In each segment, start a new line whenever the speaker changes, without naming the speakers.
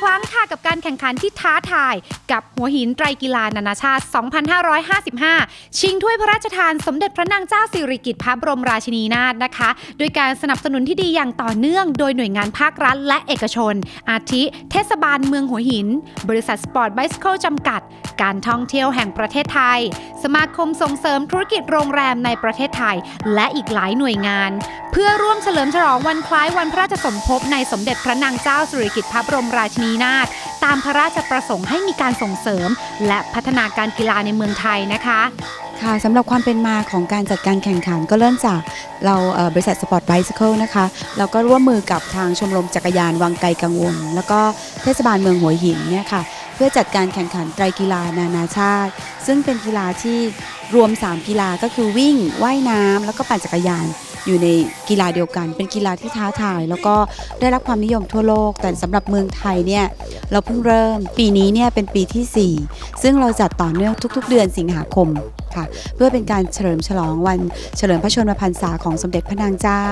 ครั้งค่ะกับการแข่งขันที่ท้าทาย กับหัวหินไตรกีฬานานาชาติ 2555 ชิงถ้วยพระราชทานสมเด็จพระนางเจ้าสิริกิติ์พระบรมราชินีนาถนะคะ โดยการสนับสนุนที่ดีอย่างต่อเนื่อง โดยหน่วยงานภาครัฐและเอกชน อาทิ เทศบาลเมืองหัวหิน บริษัทสปอร์ตไบส์เคิลจำกัด การท่องเที่ยวแห่งประเทศไทย สมาคมส่งเสริมธุรกิจโรงแรมในประเทศไทย และอีกหลายหน่วยงาน เพื่อร่วมเฉลิมฉลองวันคล้ายวันพระราชสมภพในสมเด็จพระนางเจ้าสิริกิติ์พระบรมราชินีนาถตามพระราชประสงค์ให้มีการส่งเสริม และพัฒนาการกีฬาในเมืองไทยนะคะ
ค่ะสำหรับความเป็นมาของการจัดการแข่งขันก็เริ่มจากเราเบริษัทสปอร์ตไบซิเคิลนะคะเราก็ร่วมมือกับทางชมรมจักรยานวังไกลกังวล แล้วก็เทศบาลเมืองหัวหินเนี่ยค่ะเพื่อจัดการแข่งขันไตรกีฬานานาชาติ ซึ่งเป็นกีฬาที่รวม 3 กีฬาก็คือวิ่งว่ายน้ำแล้วก็ปั่นจักรยาน อยู่ในกีฬาเดียวกัน เป็นกีฬาที่ท้าทาย แล้วก็ได้รับความนิยมทั่วโลก แต่สำหรับเมืองไทยเนี่ยเราเพิ่งเริ่ม ปีนี้เนี่ยเป็นปีทีสี่ 4 ซึ่งเราจัดต่อเนื่องทุก ๆ เดือนสิงหาคมค่ะ เพื่อเป็นการเฉลิมฉลองวันเฉลิมพระชนมพรรษาของสมเด็จพระนางเจ้า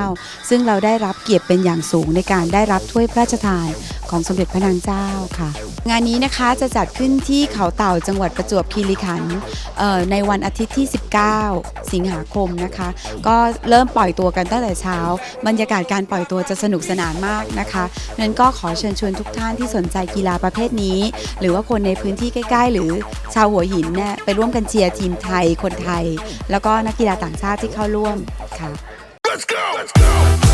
ซึ่งเราได้รับเกียรติเป็นอย่างสูงในการได้รับถ้วยพระราชทาน ของสมเด็จพระนางเจ้าค่ะ งานนี้นะคะจะจัดขึ้นที่เขาเต่าจังหวัดประจวบคีรีขันธ์ในวันอาทิตย์ที่ 19 สิงหาคมนะคะ ก็เริ่มปล่อยตัวกันตั้งแต่เช้า บรรยากาศการปล่อยตัวจะสนุกสนานมากนะคะนั้นก็ขอเชิญชวนทุกท่านที่สนใจกีฬาประเภทนี้ หรือว่าคนในพื้นที่ใกล้ ๆ หรือชาวหัวหินเนี่ยไปร่วมกันเชียร์ทีมไทยคนไทย แล้วก็นักกีฬาต่างชาติที่เข้าร่วมค่ะ
Let's go! Let's go!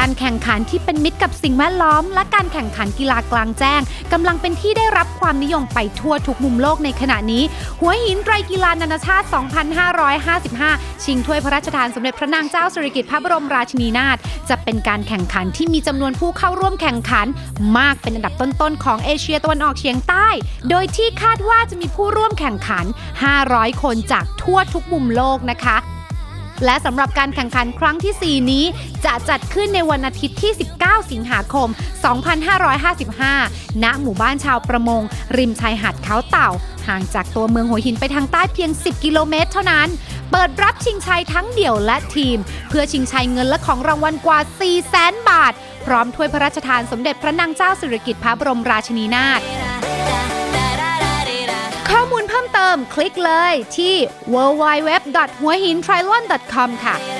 การแข่งขันที่เป็นมิตรกับสิ่งแวดล้อม และการแข่งขันกีฬากลางแจ้งกำลังเป็นที่ได้รับความนิยมไปทั่วทุกมุมโลกในขณะนี้ หัวหินไตรกีฬานานาชาติ 2555 ชิงถ้วยพระราชทานสมเด็จพระนางเจ้าสิริกิติ์พระบรมราชินีนาถจะเป็นการแข่งขันที่มีจำนวนผู้เข้าร่วมแข่งขัน มากเป็นอันดับต้นๆของเอเชียตะวันออกเฉียงใต้ โดยที่คาดว่าจะมีผู้ร่วมแข่งขัน 500 คนจากทั่วทุกมุมโลกนะคะ และสำหรับการแข่งขันครั้งที่ 4 นี้ จะจัดขึ้นในวันอาทิตย์ที่ 19 สิงหาคม 2555 ณ หมู่บ้านชาวประมง ริมชายหาดเขาเต่า ห่างจากตัวเมืองหัวหินไปทางใต้เพียง 10 กิโลเมตรเท่านั้น เปิดรับชิงชัยทั้งเดี่ยวและทีม เพื่อชิงชัยเงินและของรางวัลกว่า 4 0 0แสนบาท พร้อมถ้วยพระราชทานสมเด็จพระนางเจ้าสิริกิติ์พระบรมราชินีนาถ ริ่มคลิกเลยที่ www.huaheintrialon.com ค่ะ